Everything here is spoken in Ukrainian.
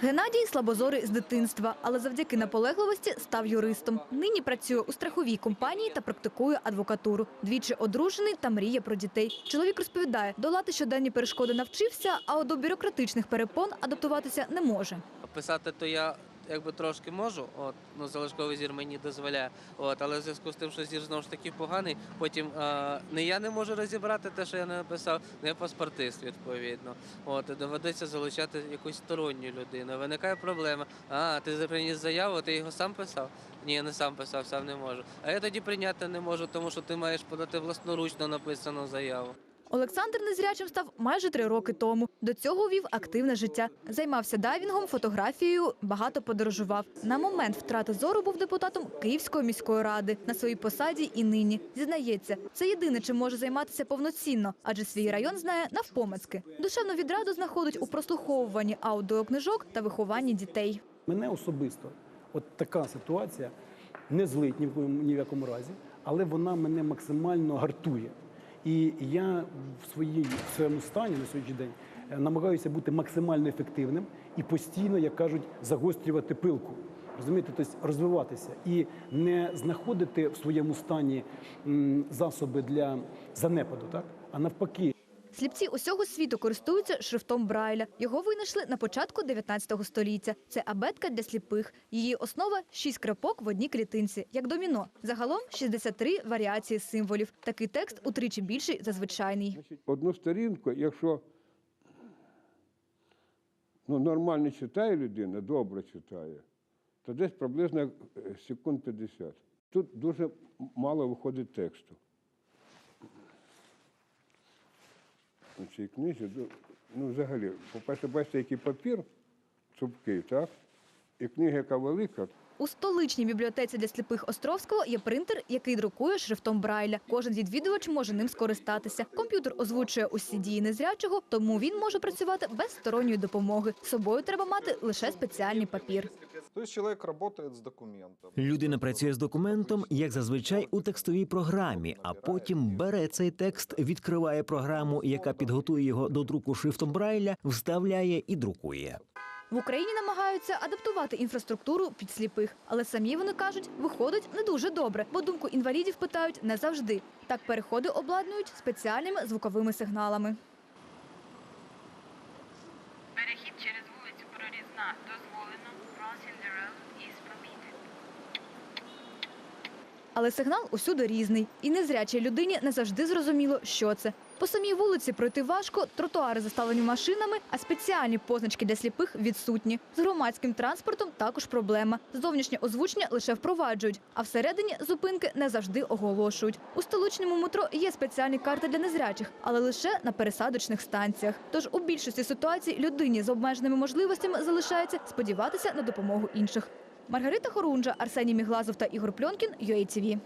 Геннадій слабозорий з дитинства, але завдяки наполегливості став юристом. Нині працює у страховій компанії та практикує адвокатуру. Двічі одружений та мріє про дітей. Чоловік розповідає, долати щоденні перешкоди навчився, а от до бюрократичних перепон адаптуватися не може. Писати то я якби трошки можу, от, ну, залишковий зір мені дозволяє. От, але в зв'язку з тим, що зір знову ж таки поганий, потім е, не я не можу розібрати те, що я написав, не паспортист, відповідно. От, і доведеться залучати якусь сторонню людину. Виникає проблема. А, ти приніс заяву, ти його сам писав? Ні, я не сам писав, сам не можу. А я тоді прийняти не можу, тому що ти маєш подати власноручно написану заяву. Олександр незрячим став майже три роки тому. До цього вів активне життя. Займався дайвінгом, фотографією, багато подорожував. На момент втрати зору був депутатом Київської міської ради на своїй посаді і нині. Зізнається, це єдине, чим може займатися повноцінно, адже свій район знає навпомацьки. Душевну відраду знаходить у прослуховуванні аудіокнижок та вихованні дітей. Мене особисто от така ситуація не злить ні в якому разі, але вона мене максимально гартує. І я в, своїй, в своєму стані на сьогоднішній день е, намагаюся бути максимально ефективним і постійно, як кажуть, загострювати пилку. Розумієте, тобто розвиватися і не знаходити в своєму стані засоби для занепаду, так? а навпаки, Сліпці усього світу користуються шрифтом Брайля. Його винайшли на початку 19 століття. Це абетка для сліпих. Її основа – шість крапок в одній клітинці, як доміно. Загалом 63 варіації символів. Такий текст утричі більший за звичайний. Одну сторінку, якщо ну, нормально читає людина, добре читає, то десь приблизно е, секунд 50. Тут дуже мало виходить тексту. У цій книзі, ну, ну, взагалі, по-перше, бачите, який папір цупкий, так? І книга, яка велика, У столичній бібліотеці для сліпих Островського є принтер, який друкує шрифтом Брайля. Кожен відвідувач може ним скористатися. Комп'ютер озвучує усі дії незрячого, тому він може працювати без сторонньої допомоги. З собою треба мати лише спеціальний папір. То есть человек работает с документом. Людина працює з документом, як зазвичай у текстовій програмі, а потім бере цей текст, відкриває програму, яка підготує його до друку шрифтом Брайля, вставляє і друкує. В Україні намагаються адаптувати інфраструктуру під сліпих, але самі вони кажуть, виходить не дуже добре, бо думку інвалідів питають не завжди. Так переходи обладнують спеціальними звуковими сигналами. Перехід через вулицю Прорізна дозволено. Але сигнал усюди різний, і незрячій людині не завжди зрозуміло, що це. По самій вулиці пройти важко, тротуари заставлені машинами, а спеціальні позначки для сліпих відсутні. З громадським транспортом також проблема. Зовнішнє озвучення лише впроваджують, а всередині зупинки не завжди оголошують. У столичному метро є спеціальні карти для незрячих, але лише на пересадочних станціях. Тож у більшості ситуацій людині з обмеженими можливостями залишається сподіватися на допомогу інших. Маргарита Хорунжа, Арсеній Міглазов та Ігор Пльонкін, UATV.